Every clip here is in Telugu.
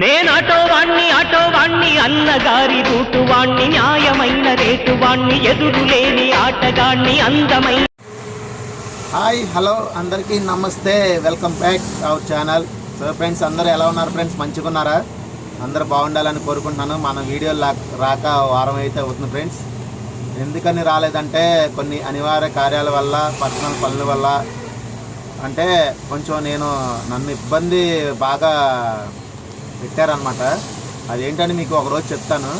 నేను ఆటోవాణ్ణి అన్నగారి రూటువాణ్ణి న్యాయమైన రేటు వాణ్ణి ఎదురు ఆటగాణ్ణి అందమైన హాయ్ హలో అందరికీ నమస్తే. Welcome back our channel. So friends అందరూ ఎలా ఉన్నారు ఫ్రెండ్స్? మంచిగా ఉన్నారా అందరూ బాగుండాలని కోరుకుంటున్నాను. మన వీడియో రాక వారం అయితే అవుతుంది ఫ్రెండ్స్. ఎందుకని రాలేదంటే కొన్ని అనివార్య కార్యాల వల్ల పర్సనల్ పనుల వల్ల అంటే కొంచెం నేను నన్ను ఇబ్బంది బాగా పెట్టారనమాట అదేంటని మీకు ఒకరోజు చెప్తాను.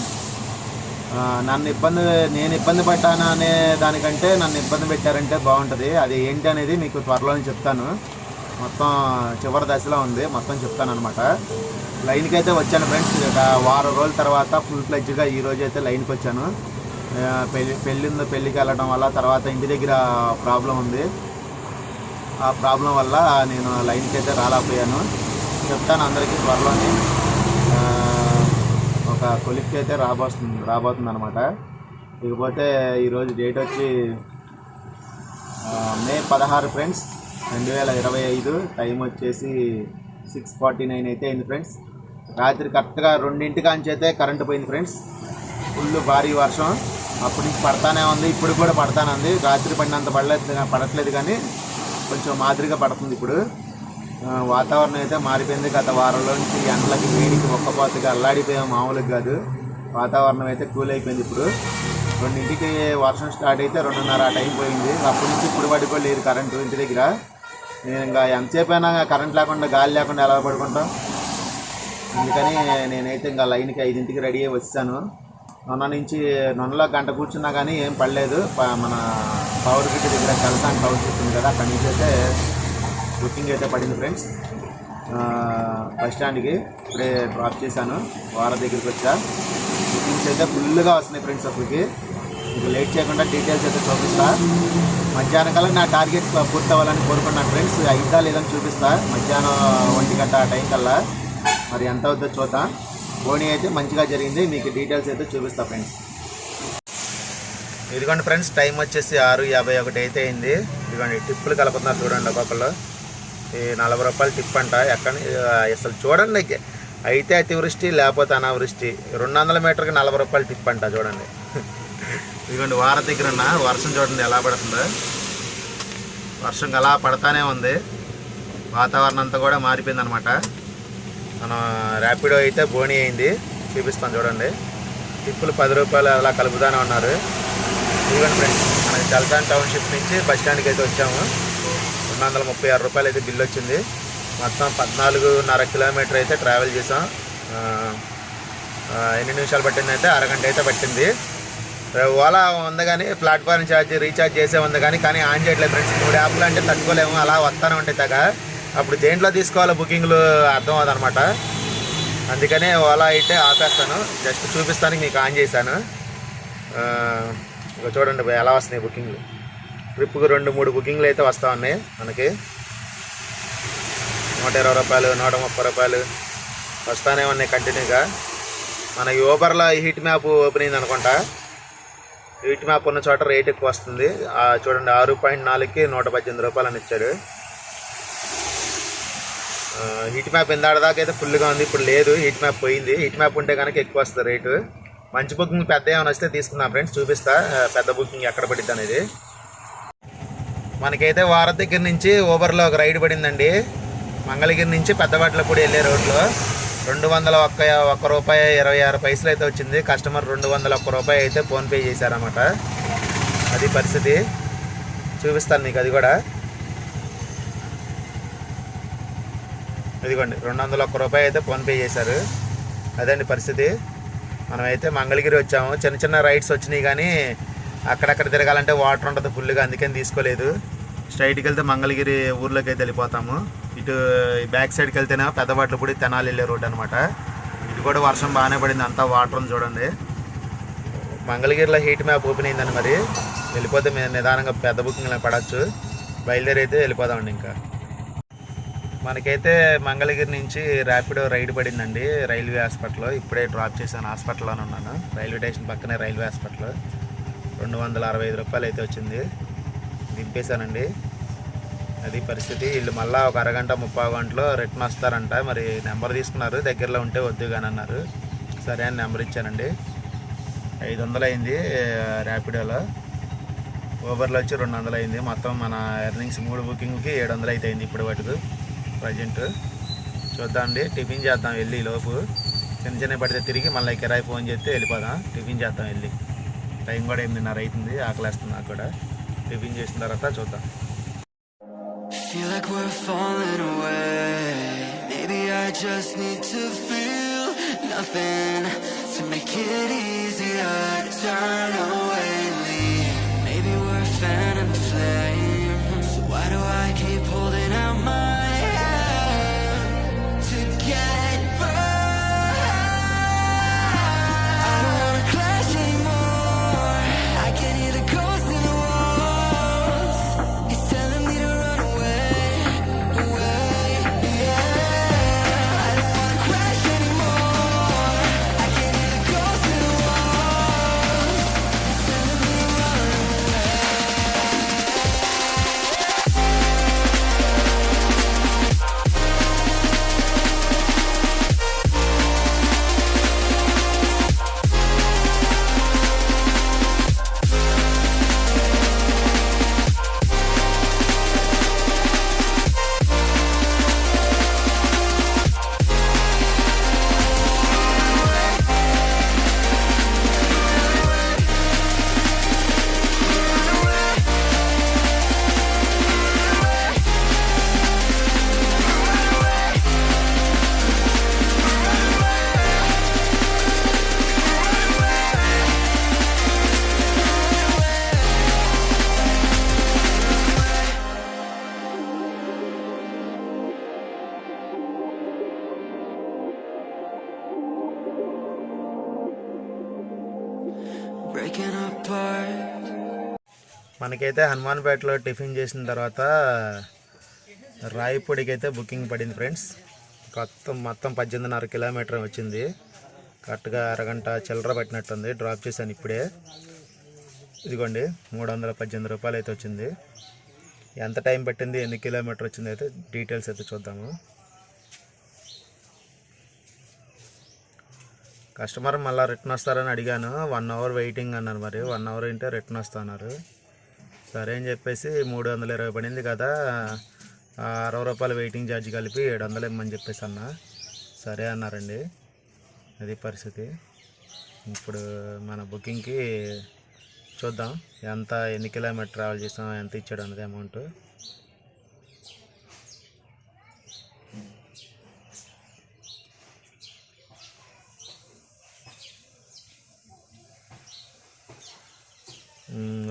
నన్ను ఇబ్బంది నేను ఇబ్బంది పడ్డాను అనే దానికంటే నన్ను ఇబ్బంది పెట్టారంటే బాగుంటుంది. అది ఏంటి అనేది మీకు త్వరలోనే చెప్తాను. మొత్తం చివరి దశలో ఉంది. మొత్తం చెప్తాను అనమాట లైన్కి అయితే వచ్చాను ఫ్రెండ్స్. ఒక వారం రోజుల తర్వాత ఫుల్ ఫ్లెడ్జ్గా ఈ అయితే లైన్కి వచ్చాను. పెళ్ళి పెళ్ళి పెళ్ళికి వెళ్ళడం వల్ల తర్వాత ఇంటి దగ్గర ప్రాబ్లం ఉంది. ఆ ప్రాబ్లం వల్ల నేను లైన్కి అయితే రాలేకపోయాను. చెప్తాను అందరికీ త్వరలోనే. ఒక కొలిక్కి అయితే రాబోతుంది రాబోతుంది అనమాట ఇకపోతే ఈరోజు డేట్ వచ్చి మే పదహారు ఫ్రెండ్స్ రెండు వేల ఇరవై ఐదు. టైం వచ్చేసి సిక్స్ ఫార్టీ నైన్ అయితే అయింది ఫ్రెండ్స్. రాత్రి కరెక్ట్గా రెండింటికి అంచైతే అయితే కరెంటు పోయింది ఫ్రెండ్స్. ఫుల్ భారీ వర్షం. అప్పటి నుంచి పడతానే ఉంది ఇప్పుడు కూడా పడతానే ఉంది. రాత్రి పడినంత పడలేదు పడట్లేదు కానీ కొంచెం మాదిరిగా పడుతుంది ఇప్పుడు. వాతావరణం అయితే మారిపోయింది. గత వారంలో నుంచి ఎండలకి వేడికి ఒక్కపోతగా అల్లాడిపోయాం. మామూలుగా కాదు. వాతావరణం అయితే కూల్ అయిపోయింది ఇప్పుడు. రెండింటికి వర్షం స్టార్ట్ అయితే రెండున్నర ఆ టైం పోయింది. అప్పటి నుంచి ఇప్పుడు పడుకోలేదు కరెంటు ఇంటి దగ్గర. నేను ఇంకా ఎంతసేపు అయినా కరెంట్ లేకుండా గాలి లేకుండా ఎలా పడుకుంటాం? అందుకని నేనైతే ఇంకా లైన్కి ఐదింటికి రెడీ అయ్యి వచ్చాను. నొన్న నుంచి నొన్నలో గంట కూర్చున్నా కానీ ఏం పడలేదు. ప- మన పవర్ గిట్ దగ్గర కలసాన్ పవర్ చెప్తుంది కదా అక్కడి నుంచి అయితే బుకింగ్ అయితే పడింది ఫ్రెండ్స్. బస్ స్టాండ్కి ఇప్పుడే డ్రాప్ చేశాను. వార దగ్గరికి వచ్చా. బుకింగ్స్ అయితే ఫుల్గా వస్తున్నాయి ఫ్రెండ్స్ అప్పటికి. మీకు లేట్ చేయకుండా డీటెయిల్స్ అయితే చూపిస్తా. మధ్యాహ్నం కల్లా నా టార్గెట్ పూర్తి అవ్వాలని కోరుకున్నాను ఫ్రెండ్స్. అయిద్దా లేదని చూపిస్తా. మధ్యాహ్నం ఒంటి గంట ఆ టైం కల్లా. మరి ఎంత అవుతుందో చూద్దాం. బోణి అయితే మంచిగా జరిగింది. మీకు డీటెయిల్స్ అయితే చూపిస్తా ఫ్రెండ్స్. ఇదిగోండి ఫ్రెండ్స్ టైం వచ్చేసి ఆరు యాభై ఒకటి అయితే అయింది. ఇదిగోండి టిప్పులు కలుపుతున్నారు చూడండి ఒక్కొక్కరు నలభై రూపాయలు టిప్ అంట. ఎక్కడ అసలు చూడండి అయితే అతివృష్టి లేకపోతే అనావృష్టి. రెండు వందల మీటర్కి నలభై రూపాయలు టిప్ అంట చూడండి. ఇదిగోండి వార దగ్గర ఉన్న వర్షం చూడండి ఎలా పడుతుందో. వర్షం అలా పడతానే ఉంది. వాతావరణం అంతా కూడా మారిపోయింది అనమాట మనం ర్యాపిడో అయితే బోణి అయింది. చూపిస్తాను చూడండి. టిప్పులు పది రూపాయలు అలా కలుపుతానే ఉన్నారు. ఇదిగోండి ఫ్రెండ్స్ మనకి చల్సాన్ టౌన్షిప్ నుంచి బస్ స్టాండ్కి అయితే వచ్చాము. రెండు వందల ముప్పై ఆరు రూపాయలు అయితే బిల్ వచ్చింది. మొత్తం పద్నాలుగున్నర కిలోమీటర్ అయితే ట్రావెల్ చేసాం ఎన్ని నిమిషాలు పట్టింది అయితే అరగంట అయితే పట్టింది. ఓలా ఉంది కానీ ప్లాట్ఫామ్ ఛార్జ్ రీఛార్జ్ చేసే ఉంది కానీ కానీ ఆన్ చేయట్లేదు ఫ్రెండ్స్ మూడు యాప్లు అంటే తట్టుకోలేము అలా వస్తానే ఉంటాయి తగ్గ అప్పుడు దేంట్లో తీసుకోవాలో బుకింగ్లు అర్థం అవుదన్నమాట అందుకనే ఓలా అయితే ఆపేస్తాను. జస్ట్ చూపిస్తానికి మీకు ఆన్ చేశాను. ఆ, చూడండి ఎలా వస్తున్నాయి బుకింగ్లు. ట్రిప్కి రెండు మూడు బుకింగ్లు అయితే వస్తూ ఉన్నాయి మనకి. నూట ఇరవై రూపాయలు నూట ముప్పై రూపాయలు వస్తానే ఉన్నాయి కంటిన్యూగా. మన ఊబర్లో హీట్ మ్యాప్ ఓపెన్ అయింది అనుకుంటా. హీట్ మ్యాప్ ఉన్న చోట రేట్ ఎక్కువ వస్తుంది. చూడండి ఆరు పాయింట్ నాలుగుకి నూట పద్దెనిమిది రూపాయలు అని ఇచ్చాడు హీట్ మ్యాప్ ఇందాడదాకా అయితే ఫుల్గా ఉంది ఇప్పుడు లేదు. హీట్ మ్యాప్ పోయింది. హీట్ మ్యాప్ ఉంటే కనుక ఎక్కువ వస్తుంది రేటు మంచి బుకింగ్ పెద్ద ఏమైనా వస్తే తీసుకుందాం ఫ్రెండ్స్ చూపిస్తా. పెద్ద బుకింగ్ ఎక్కడ పడిద్ది అనేది. మనకైతే వారం దగ్గర నుంచి ఊబర్లో ఒక రైడ్ పడిందండి. మంగళగిరి నుంచి పెద్దబాట్లపూడి వెళ్ళే రోడ్లో రెండు వందల ఒక్క ఒక్క రూపాయి ఇరవై ఆరు పైసలు అయితే వచ్చింది. కస్టమర్ రెండు వందల ఒక్క రూపాయి అయితే ఫోన్పే చేశారన్నమాట. అది పరిస్థితి. చూపిస్తాను మీకు అది కూడా. ఇదిగోండి రెండు వందల ఒక్క రూపాయి అయితే ఫోన్పే చేశారు. అదండి పరిస్థితి. మనమైతే మంగళగిరి వచ్చాము. చిన్న చిన్న రైడ్స్ వచ్చినాయి కానీ అక్కడక్కడ తిరగాలంటే వాటర్ ఉంటుంది ఫుల్గా అందుకని తీసుకోలేదు. స్ట్రైట్కి వెళ్తే మంగళగిరి ఊర్లోకి అయితే వెళ్ళిపోతాము. ఇటు బ్యాక్ సైడ్కి వెళ్తేనే పెద్దవాట్లు కూడా తెనాలి వెళ్ళే రోడ్ అనమాట ఇటు కూడా వర్షం బాగానే పడింది అంతా వాటర్ ఉంది చూడండి. మంగళగిరిలో హీట్ మ్యాప్ ఓపెన్ అయిందని మరి. వెళ్ళిపోతే మేము నిదానంగా పెద్ద బుకింగ్లో పడవచ్చు బయలుదేరి అయితే వెళ్ళిపోదామండి ఇంకా. మనకైతే మంగళగిరి నుంచి ర్యాపిడో రైడ్ పడిందండి రైల్వే హాస్పిటల్లో ఇప్పుడే డ్రాప్ చేశాను హాస్పిటల్లోనే ఉన్నాను. రైల్వే స్టేషన్ పక్కనే రైల్వే హాస్పిటల్. రెండు వందల అరవై ఐదు రూపాయలు అయితే వచ్చింది. దింపేశానండి. అది పరిస్థితి. వీళ్ళు మళ్ళీ ఒక అరగంట ముప్పై గంటలో రిటర్న్ వస్తారంట. మరి నెంబర్ తీసుకున్నారు. దగ్గరలో ఉంటే వద్దు కానీ అన్నారు. సరే అని నెంబర్ ఇచ్చానండి. ఐదు వందలు అయింది ర్యాపిడోలో. ఊబర్లో వచ్చి రెండు వందలు అయింది మొత్తం మన ఎర్నింగ్స్ మూడు బుకింగ్కి ఏడు వందలు అయితే అయింది ఇప్పుడు మటుకు ప్రజెంట్ చూద్దాం అండి టిఫిన్ చేద్దాం వెళ్ళి లోపు. చిన్న చిన్న పడితే తిరిగి మళ్ళీ కిరాయి ఫోన్ చేస్తే వెళ్ళిపోదాం. టిఫిన్ చేద్దాం వెళ్ళి. టైం కూడా ఎనిమిదిన్నర అవుతుంది ఆకలేస్తుంది నాకు కూడా టిఫిన్ చేసిన తర్వాత చూద్దాం Feel like we're falling away. Maybe I just need to feel nothing to make it easier to turn away మనకైతే హనుమాన్పేటలో టిఫిన్ చేసిన తర్వాత రాయపూడికైతే అయితే బుకింగ్ పడింది ఫ్రెండ్స్. మొత్తం మొత్తం పద్దెనిమిదిన్నర కిలోమీటర్ వచ్చింది. కరెక్ట్గా అరగంట చిల్లర పట్టినట్టుంది. డ్రాప్ చేశాను ఇప్పుడే. ఇదిగోండి మూడు వందల పద్దెనిమిది రూపాయలు అయితే వచ్చింది. ఎంత టైం పట్టింది ఎన్ని కిలోమీటర్ వచ్చింది అయితే డీటెయిల్స్ అయితే చూద్దాము. కస్టమర్ మళ్ళీ రిటర్న్ వస్తారని అడిగాను. వన్ అవర్ వెయిటింగ్ అన్నారు మరి. వన్ అవర్ ఏంటో రిటర్న్ వస్తున్నారు సరే అని చెప్పేసి మూడు వందల ఇరవై పడింది కదా. అరవై రూపాయలు వెయిటింగ్ ఛార్జ్ కలిపి ఏడు వందలు ఇమ్మని చెప్పేసి అన్న. సరే అన్నారండి. అది పరిస్థితి. ఇప్పుడు మన బుకింగ్కి చూద్దాం. ఎంత ఎన్ని కిలోమీటర్ ట్రావెల్ చేసాం ఎంత ఇచ్చాడు అన్నది అమౌంట్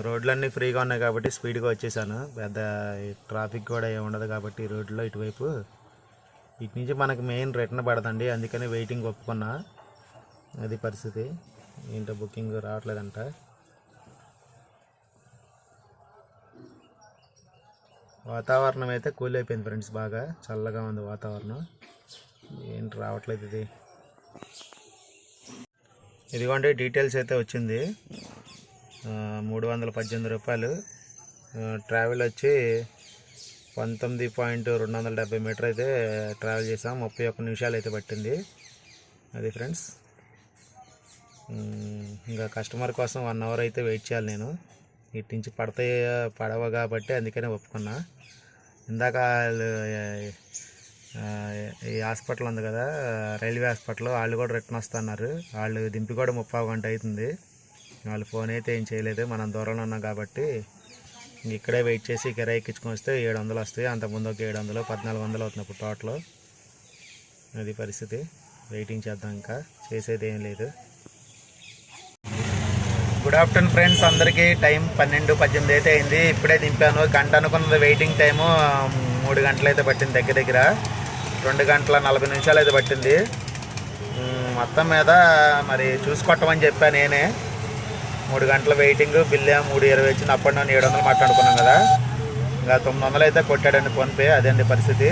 రోడ్లన్నీ ఫ్రీగా ఉన్నాయి కాబట్టి స్పీడ్గా వచ్చేసాను. పెద్ద ట్రాఫిక్ కూడా ఏమి ఉండదు కాబట్టి రోడ్లో ఇటువైపు. ఇటు నుంచి మనకి మెయిన్ రిటర్న్ పడదండి. అందుకని వెయిటింగ్ ఒప్పుకున్నా. అది పరిస్థితి. ఏంటో బుకింగ్ రావట్లేదంట. వాతావరణం అయితే కూల్ అయిపోయింది ఫ్రెండ్స్ బాగా. చల్లగా ఉంది వాతావరణం. ఏంటి రావట్లేదు ఇది. ఇదిగోండి డీటెయిల్స్ అయితే వచ్చింది. మూడు వందల పద్దెనిమిది రూపాయలు. ట్రావెల్ వచ్చి పంతొమ్మిది పాయింట్ రెండు వందల డెబ్బై మీటర్ అయితే ట్రావెల్ చేసాం. ముప్పై ఒక్క నిమిషాలు అయితే పట్టింది. అది ఫ్రెండ్స్. ఇంకా కస్టమర్ కోసం వన్ అవర్ అయితే వెయిట్ చేయాలి నేను. ఇటు నుంచి పడతాయి పడవ కాబట్టి అందుకనే ఒప్పుకున్నా. ఇందాక వాళ్ళు, ఈ హాస్పిటల్ ఉంది కదా రైల్వే హాస్పిటల్ వాళ్ళు కూడా రిటర్న్ వస్తున్నారు. వాళ్ళు దింపి కూడా ముప్పై గంట అవుతుంది. వాళ్ళు ఫోన్ అయితే ఏం చేయలేదు. మనం దూరంలో ఉన్నాం కాబట్టి ఇక్కడే వెయిట్ చేసి కిరాయి ఎక్కించుకొని వస్తే ఏడు వందలు వస్తాయి. అంతకుముందు ఒక ఏడు వందలు పద్నాలుగు వందలు అవుతుంది ఇప్పుడు టోటల్. అది పరిస్థితి. వెయిటింగ్ చేద్దాం ఇంకా. చేసేది ఏం లేదు. Good afternoon friends. అందరికీ టైం పన్నెండు పద్దెనిమిది అయితే అయింది. ఇప్పుడే దింపాను. గంట అనుకున్నది వెయిటింగ్ టైము మూడు గంటలు అయితే పట్టింది దగ్గర దగ్గర. రెండు గంటల నలభై నిమిషాలు అయితే పట్టింది. మొత్తం మీద మరి చూసుకొట్టమని చెప్పా నేనే. మూడు గంటల వెయిటింగ్ బిల్ మూడు ఇరవై వచ్చింది. అప్ అండ్ డౌన్ ఏడు వందలు మాట్లాడుకున్నాం కదా. ఇంకా తొమ్మిది వందలు అయితే కొట్టాడండి ఫోన్పే అదండి పరిస్థితి.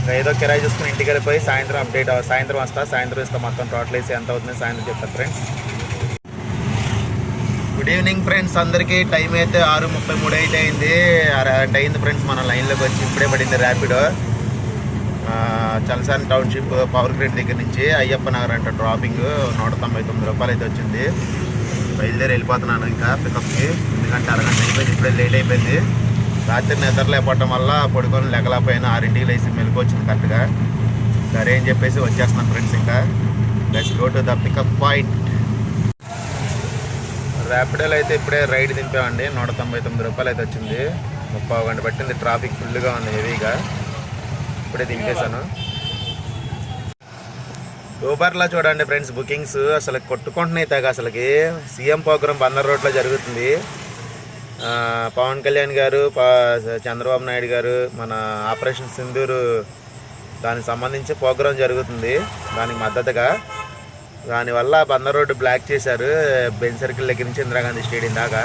ఇంకా ఏదో కిరాయి చూసుకుని ఇంటికి వెళ్ళిపోయి సాయంత్రం అప్డేట్ సాయంత్రం వస్తా. సాయంత్రం ఇస్తా మొత్తం టోటల్ వేసి ఎంత అవుతుంది సాయంత్రం చెప్తాను ఫ్రెండ్స్ గుడ్ ఈవినింగ్ ఫ్రెండ్స్ అందరికీ టైం అయితే ఆరు ముప్పై మూడు అయితే అయింది. అరగంట అయింది ఫ్రెండ్స్ మన లైన్లోకి వచ్చి ఇప్పుడే పడింది Rapido Chalasani township power grid దగ్గర నుంచి అయ్యప్ప నగర్ అంట డ్రాపింగ్ నూట తొంభై తొమ్మిది రూపాయలు అయితే వచ్చింది. బయలుదేరి వెళ్ళిపోతున్నాను ఇంకా పికప్కి ఎందుకంటే అరగంట అయిపోయింది ఇప్పుడే లేట్ అయిపోయింది. రాత్రి నిద్ర లేకపోవటం వల్ల పడుకొని లెగలేకపోయినా ఆరింటికి లేచి మెలకు వచ్చింది కరెక్ట్గా సరే అని చెప్పేసి వచ్చేస్తున్నాను ఫ్రెండ్స్ ఇంకా. Let's go to the pickup point ర్యాపిడోలో అయితే ఇప్పుడే రైడ్ దింపామండి. నూట తొంభై తొమ్మిది రూపాయలు అయితే వచ్చింది. ముప్పై గంట పట్టింది ట్రాఫిక్ ఫుల్గా ఉంది హెవీగా ఇప్పుడే దింపేశాను. ఊబర్లో చూడండి ఫ్రెండ్స్ బుకింగ్స్ అసలు కొట్టుకుంటున్నాయి తెగ అసలుకి. సీఎం ప్రోగ్రామ్ బందర్ రోడ్లో జరుగుతుంది. పవన్ కళ్యాణ్ గారు చంద్రబాబు నాయుడు గారు మన ఆపరేషన్ సింధూరు దానికి సంబంధించి ప్రోగ్రాం జరుగుతుంది. దానికి మద్దతుగా. దానివల్ల బందర్ రోడ్డు బ్లాక్ చేశారు బెన్ సర్కిల్ దగ్గర నుంచి ఇందిరాగాంధీ స్టేడియం దాకా.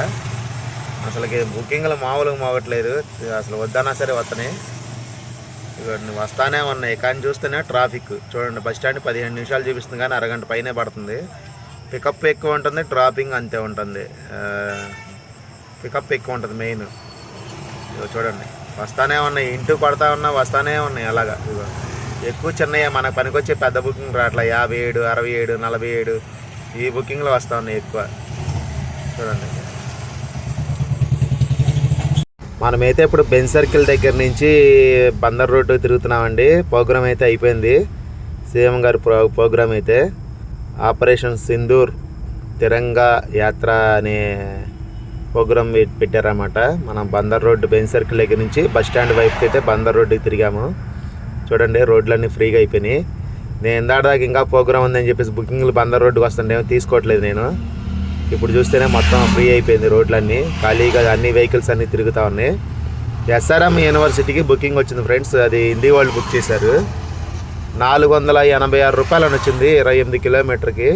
అసలుకి బుకింగ్లు మామూలుగా మోగట్లేదు అసలు వద్దన్నా సరే వస్తున్నాయి ఇవన్నీ వస్తానే ఉన్నాయి. కానీ చూస్తేనే ట్రాఫిక్ చూడండి బస్ స్టాండ్ పదిహేను నిమిషాలు చూపిస్తుంది కానీ అరగంట పైనే పడుతుంది. పికప్ ఎక్కువ ఉంటుంది డ్రాపింగ్ అంతే ఉంటుంది. పికప్ ఎక్కువ ఉంటుంది మెయిన్ ఇదో చూడండి వస్తానే ఉన్నాయి. ఇంటూ కొడతా ఉన్నా వస్తానే ఉన్నాయి అలాగా. ఇదిగో ఎక్కువ చిన్నయ్య మన పనికొచ్చే పెద్ద బుకింగ్ రావట్లే యాభై ఏడు అరవై ఏడు నలభై ఏడు. ఈ బుకింగ్లు వస్తూ ఉన్నాయి ఎక్కువ. చూడండి. మనమైతే ఇప్పుడు బెన్ సర్కిల్ దగ్గర నుంచి బందర్ రోడ్డు తిరుగుతున్నామండి. ప్రోగ్రామ్ అయితే అయిపోయింది. సీఎం గారి ప్రో ప్రోగ్రామ్ అయితే ఆపరేషన్ సింధూర్ తిరంగా యాత్ర అనే ప్రోగ్రామ్ పెట్టారన్నమాట. మనం బందర్ రోడ్డు బెన్ సర్కిల్ దగ్గర నుంచి బస్ స్టాండ్ వైపుకి అయితే బందర్ రోడ్డుకి తిరిగాము. చూడండి రోడ్లన్నీ ఫ్రీగా అయిపోయినాయి. నేను ఇందాక ఇంకా ప్రోగ్రామ్ ఉందని చెప్పేసి బుకింగ్లు బందర్ రోడ్డుకి వస్తుంటే తీసుకోవట్లేదు నేను. ఇప్పుడు చూస్తేనే మొత్తం ఫ్రీ అయిపోయింది రోడ్లన్నీ. ఖాళీగా అన్ని వెహికల్స్ అన్నీ తిరుగుతూ ఉన్నాయి. ఎస్ఆర్ఎం యూనివర్సిటీకి బుకింగ్ వచ్చింది ఫ్రెండ్స్ అది హిందీ వాళ్ళు బుక్ చేశారు. నాలుగు వందల ఎనభై ఆరు రూపాయలు అని వచ్చింది ఇరవై ఎనిమిది కిలోమీటర్కి.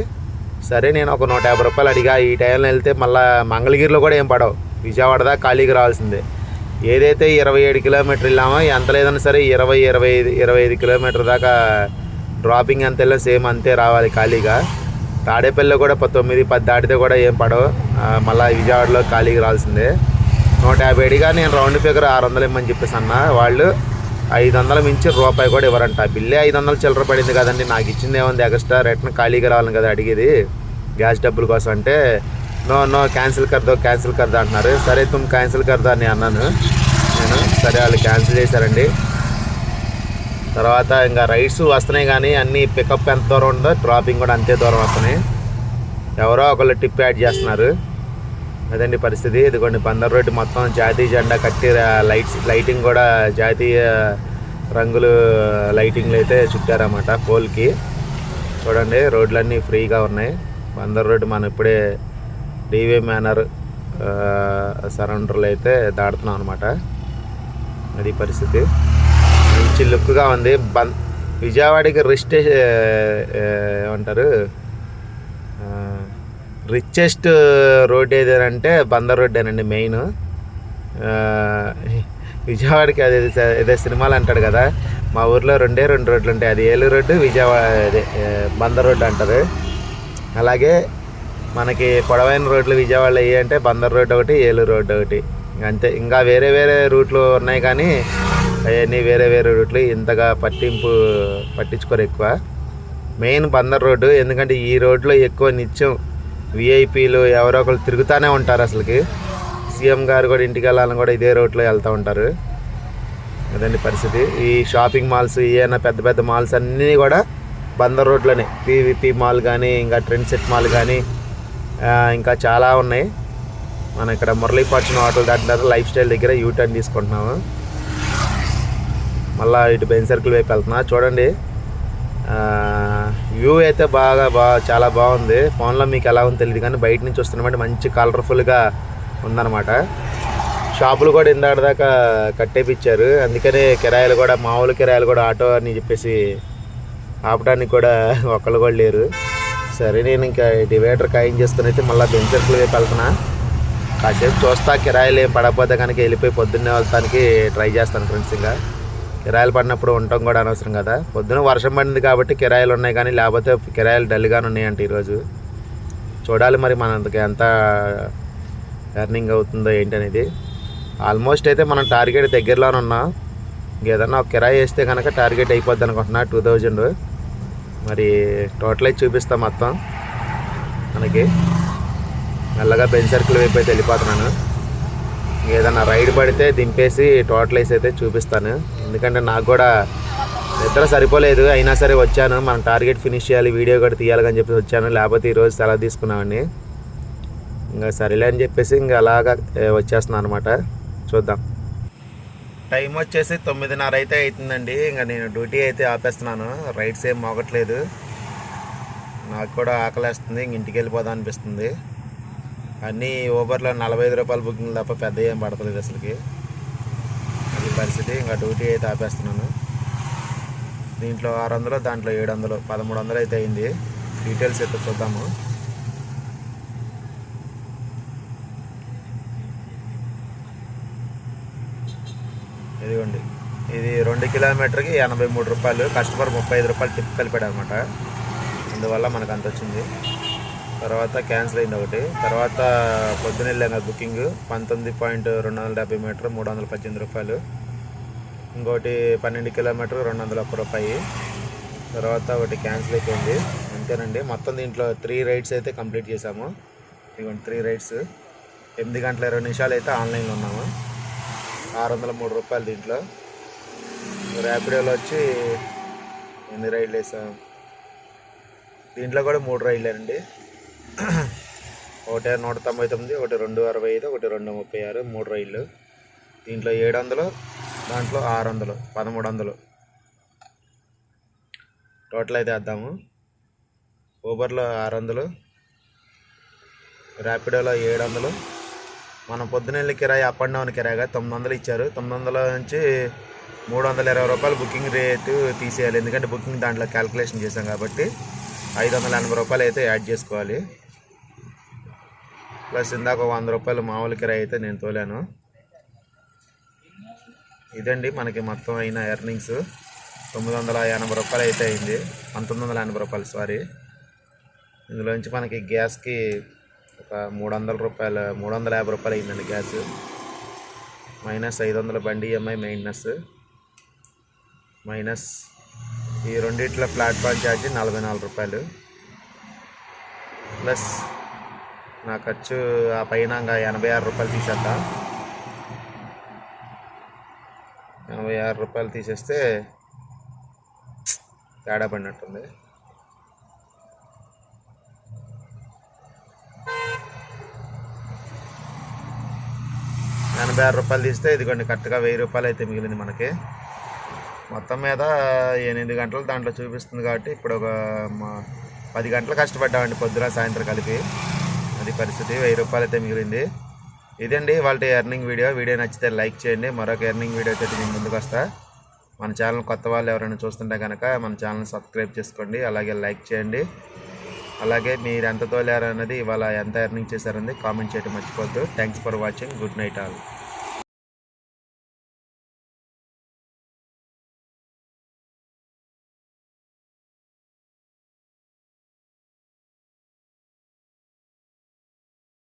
సరే నేను ఒక నూట యాభై రూపాయలు అడిగా. ఈ టైంలో వెళ్తే మళ్ళీ మంగళగిరిలో కూడా ఏం పడవు. విజయవాడ దాకా ఖాళీకి రావాల్సిందే. ఏదైతే ఇరవై ఏడు కిలోమీటర్ వెళ్ళామో ఎంత లేదన్నా సరే ఇరవై ఇరవై ఐదు ఇరవై ఐదు కిలోమీటర్ దాకా డ్రాపింగ్ ఎంత వెళ్ళినా సేమ్ అంతే రావాలి ఖాళీగా. తాడేపల్లిలో కూడా ప- తొమ్మిది పది దాటితే కూడా ఏం పడవు. మళ్ళీ విజయవాడలో ఖాళీకి రావాల్సిందే నూట యాభై అడిగా నేను రౌండ్ ఫిగర్ ఆరు వందలు ఇమ్మని చెప్పేసి అన్న వాళ్ళు ఐదు వందల మించి రూపాయి కూడా ఇవ్వరంట. బిల్లే ఐదు వందలు చిల్లర పడింది కదండి నాకు ఇచ్చింది ఏముంది ఎక్స్ట్రా? రిటర్న్ ఖాళీగా రావాలని కదా అడిగేది. గ్యాస్ డబ్బుల కోసం అంటే నో నో క్యాన్సిల్ కర్దో క్యాన్సిల్ కర్దా అంటున్నారు. సరే తుమ్ క్యాన్సిల్ కర్దా అని అన్నాను నేను. సరే వాళ్ళు క్యాన్సిల్ చేశారండి. తర్వాత ఇంకా రైడ్స్ వస్తున్నాయి కానీ అన్ని పికప్ ఎంత దూరం ఉందో డ్రాపింగ్ కూడా అంతే దూరం వస్తున్నాయి. ఎవరో ఒకళ్ళు టిప్ యాడ్ చేస్తున్నారు. అదండి పరిస్థితి. ఇదిగోండి బందర్ రోడ్డు మొత్తం జాతీయ జెండా కట్టి లైట్స్ లైటింగ్ కూడా జాతీయ రంగులు లైటింగ్లు అయితే చుట్టారన్నమాట పోల్కి. చూడండి రోడ్లన్నీ ఫ్రీగా ఉన్నాయి. బందర్ రోడ్డు మనం ఇప్పుడే డీవీ మేనర్ సరౌండర్లు అయితే దాడుతున్నాం అనమాట అది పరిస్థితి. మంచి లుక్గా ఉంది. బం విజయవాడకి రిస్టే ఏమంటారు? రిచెస్ట్ రోడ్ ఏదేనంటే బందర్ రోడ్డేనండి మెయిన్. విజయవాడకి అది ఏదో సినిమాలు అంటాడు కదా. మా ఊర్లో రెండే రెండు రోడ్లు ఉంటాయి. అది ఏలూరు రోడ్డు విజయవాడ అదే బందర్ రోడ్డు అంటారు. అలాగే మనకి పొడవైన రోడ్లు విజయవాడలో ఏ అంటే బందర్ రోడ్డు ఒకటి ఏలూరు రోడ్డు ఒకటి. అంతే. ఇంకా వేరే వేరే రూట్లు ఉన్నాయి కానీ అవన్నీ వేరే వేరే రూట్లు ఇంతగా పట్టింపు పట్టించుకోరు ఎక్కువ. మెయిన్ బందర్ రోడ్డు ఎందుకంటే ఈ రోడ్లో ఎక్కువ నిత్యం విఐపీలు ఎవరో ఒకరు తిరుగుతూనే ఉంటారు అసలుకి. సీఎం గారు కూడా ఇంటికి వెళ్ళాలని కూడా ఇదే రోడ్లో వెళ్తూ ఉంటారు. అదండి పరిస్థితి. ఈ షాపింగ్ మాల్స్ ఏమైనా పెద్ద పెద్ద మాల్స్ అన్నీ కూడా బందర్ రోడ్లోనే. పీవీపీ మాల్ కానీ ఇంకా ట్రెండ్ సెట్ మాల్ కానీ ఇంకా చాలా ఉన్నాయి. మనం ఇక్కడ మురళీ ఫార్చ్యూన్ హోటల్ దాటిన లైఫ్ స్టైల్ దగ్గర యూ టర్న్ తీసుకుంటున్నాము. మళ్ళీ ఇటు బెన్ సర్కిల్ వైపు వెళ్తున్నా. చూడండి. వ్యూ అయితే బాగా బాగా చాలా బాగుంది. ఫోన్లో మీకు ఎలా ఉందో తెలియదు కానీ బయట నుంచి వస్తున్నమాట మంచి కలర్ఫుల్గా ఉందన్నమాట. షాపులు కూడా ఇందాక దాకా కట్టేపిచ్చారు. అందుకనే కిరాయిలు కూడా మామూలు కిరాయిలు కూడా ఆటో అని చెప్పేసి ఆపడానికి కూడా ఒకళ్ళు కూడా లేరు. సరే నేను ఇంకా డివైడర్ ఖాయం చేసుకుని అయితే మళ్ళీ బెంచర్కులు వైపు వెళ్తున్నా. కాసేపు చూస్తా కిరాయిలు ఏం పడకపోతే కనుక వెళ్ళిపోయి పొద్దున్నే వెళ్తానికి ట్రై చేస్తాను ఫ్రెండ్స్ ఇంకా. కిరాయిలు పడినప్పుడు ఉండటం కూడా అనవసరం కదా. పొద్దున వర్షం పడింది కాబట్టి కిరాయిలు ఉన్నాయి కానీ లేకపోతే కిరాయిలు డల్గానే ఉన్నాయంట ఈరోజు. చూడాలి మరి మనకి ఎంత ఎర్నింగ్ అవుతుందో ఏంటనేది. ఆల్మోస్ట్ అయితే మనం టార్గెట్ దగ్గరలోనే ఉన్నాం. ఏదన్నా ఒక కిరాయి వేస్తే కనుక టార్గెట్ అయిపోద్ది అనుకుంటున్నా టూ థౌజండ్. మరి టోటల్ అయితే చూపిస్తాం మొత్తం. మనకి మెల్లగా బెంచ్ సర్కిల్ వైపు అయితే వెళ్ళిపోతున్నాను. ఏదన్నా రైడ్ పడితే దింపేసి టోటల్ వేసి అయితే చూపిస్తాను. ఎందుకంటే నాకు కూడా నిద్ర సరిపోలేదు అయినా సరే వచ్చాను. మనం టార్గెట్ ఫినిష్ చేయాలి వీడియో కూడా తీయాలని చెప్పి వచ్చాను. లేకపోతే ఈరోజు సెలవు తీసుకున్నామండి. ఇంకా సరేలే అని చెప్పేసి ఇంకా అలాగా వచ్చేస్తున్నా వచ్చేస్తున్నాను అనమాట చూద్దాం. టైం వచ్చేసి తొమ్మిదిన్నర అయితే అవుతుందండి ఇంకా నేను డ్యూటీ అయితే ఆపేస్తున్నాను. రైడ్స్ ఏం మోగట్లేదు. నాకు కూడా ఆకలేస్తుంది. ఇంక ఇంటికి వెళ్ళిపోదాం అనిపిస్తుంది. అన్నీ ఊబర్లో నలభై ఐదు రూపాయల బుకింగ్ తప్ప పెద్ద ఏం పడతలేదు అసలుకి. అది పరిస్థితి. ఇంకా డ్యూటీ అయితే ఆపేస్తున్నాను. దీంట్లో ఆరు వందలు దాంట్లో ఏడు వందలు పదమూడు వందలు అయితే అయింది. డీటెయిల్స్ అయితే చూద్దాము. ఇదిగోండి. ఇది రెండు కిలోమీటర్కి ఎనభై మూడు రూపాయలు కస్టమర్ ముప్పై ఐదు రూపాయలు టిప్ కలిపాడు అనమాట అందువల్ల మనకు అంత వచ్చింది. తర్వాత క్యాన్సిల్ అయింది ఒకటి. తర్వాత పొద్దున వెళ్ళాను బుకింగ్. పంతొమ్మిది పాయింట్ రెండు వందల డెబ్బై మీటర్ మూడు వందల పద్దెనిమిది రూపాయలు. ఇంకోటి పన్నెండు కిలోమీటర్ రెండు వందల ఒక్క రూపాయి. తర్వాత ఒకటి క్యాన్సిల్ అయిపోయింది. అంతేనండి. మొత్తం దీంట్లో త్రీ రైడ్స్ అయితే కంప్లీట్ చేసాము ఇదిగోండి త్రీ రైడ్స్ ఎనిమిది గంటల ఇరవై నిమిషాలు అయితే ఆన్లైన్లో ఉన్నాము. ఆరు వందల మూడు రూపాయలు దీంట్లో. ర్యాపిడోలో వచ్చి ఎన్ని రైళ్ళు వేసాం? దీంట్లో కూడా మూడు రైళ్ళేనండి ఒకటి నూట తొంభై తొమ్మిది ఒకటి రెండు అరవై ఐదు ఒకటి రెండు ముప్పై ఆరు మూడు రైళ్ళు. దీంట్లో ఏడు వందలు దాంట్లో ఆరు వందలు పదమూడు వందలు టోటల్ అయితే వేద్దాము. ఊబర్లో ఆరు వందలు ర్యాపిడోలో ఏడు వందలు మనం పొద్దునెళ్ళి కిరాయి అప్ అండ్ డౌన్ కిరాయిగా తొమ్మిది వందలు ఇచ్చారు. తొమ్మిది వందల నుంచి మూడు వందల ఇరవై రూపాయలు బుకింగ్ రేటు తీసేయాలి. ఎందుకంటే బుకింగ్ దాంట్లో క్యాల్కులేషన్ చేసాం కాబట్టి ఐదు వందల ఎనభై రూపాయలు అయితే యాడ్ చేసుకోవాలి. ప్లస్ ఇందాక ఒక వంద రూపాయలు మామూలు కిరాయి అయితే నేను తోలాను. ఇదండి మనకి మొత్తం అయిన ఎర్నింగ్స్. తొమ్మిది వందల ఎనభై రూపాయలు అయితే అయింది. పంతొమ్మిది వందల ఎనభై రూపాయలు సారీ ఇందులోంచి మనకి గ్యాస్కి ఒక మూడు వందల రూపాయలు మూడు వందల యాభై రూపాయలు అయిందండి గ్యాస్. మైనస్ ఐదు వందల బండి ఈఎంఐ మెయింటెనెన్స్ మైనస్ ఈ రెండిట్లో ప్లాట్ఫామ్ ఛార్జ్ నలభై నాలుగు రూపాయలు. ప్లస్ నా ఖర్చు ఆ పైన ఎనభై ఆరు రూపాయలు తీసేద్దా ఎనభై ఆరు రూపాయలు తీసేస్తే తేడా పడినట్టుంది. ఎనభై ఆరు రూపాయలు తీస్తే ఇదిగోండి కరెక్ట్గా వెయ్యి రూపాయలు అయితే మిగిలింది మనకి. మొత్తం మీద ఎనిమిది గంటలు దాంట్లో చూపిస్తుంది కాబట్టి ఇప్పుడు ఒక మా- పది గంటలు కష్టపడ్డామండి పొద్దున సాయంత్రం కలిపి. అది పరిస్థితి. వెయ్యి రూపాయలు అయితే మిగిలింది. ఇదండి వాళ్ళ ఎర్నింగ్ వీడియో వీడియో నచ్చితే లైక్ చేయండి. మరొక ఎర్నింగ్ వీడియో అయితే నేను ముందుకు వస్తా. మన ఛానల్ కొత్త వాళ్ళు ఎవరైనా చూస్తుంటే కనుక మన ఛానల్ సబ్స్క్రైబ్ చేసుకోండి. అలాగే లైక్ చేయండి. అలాగే మీరు ఎంత తోలారు అన్నది ఇవాళ ఎంత ఎర్నింగ్ చేశారన్నది కామెంట్ చేయడం మర్చిపోద్దు thanks for watching good night all